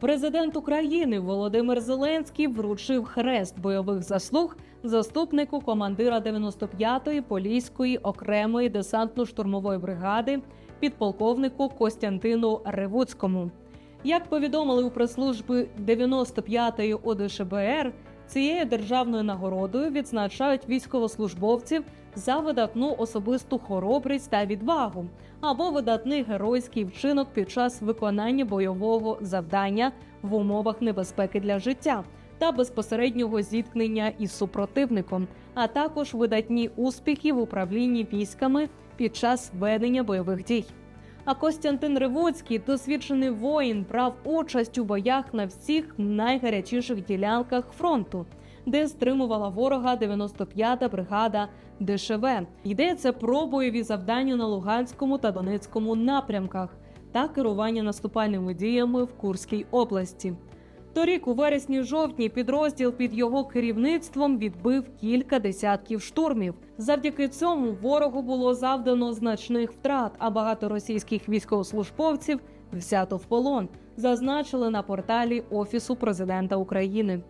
Президент України Володимир Зеленський вручив хрест бойових заслуг заступнику командира 95-ї поліської окремої десантно-штурмової бригади підполковнику Костянтину Ревуцькому. Як повідомили у прес-служби 95-ї ОДШБР, цією державною нагородою відзначають військовослужбовців за видатну особисту хоробрість та відвагу або видатний геройський вчинок під час виконання бойового завдання в умовах небезпеки для життя та безпосереднього зіткнення із супротивником, а також видатні успіхи в управлінні військами під час ведення бойових дій. А Костянтин Ривоцький, досвідчений воїн, брав участь у боях на всіх найгарячіших ділянках фронту, де стримувала ворога 95-та бригада ДШВ. Йдеться про бойові завдання на Луганському та Донецькому напрямках та керування наступальними діями в Курській області. Торік, у вересні-жовтні, підрозділ під його керівництвом відбив кілька десятків штурмів. Завдяки цьому ворогу було завдано значних втрат, а багато російських військовослужбовців взято в полон, зазначили на порталі Офісу президента України.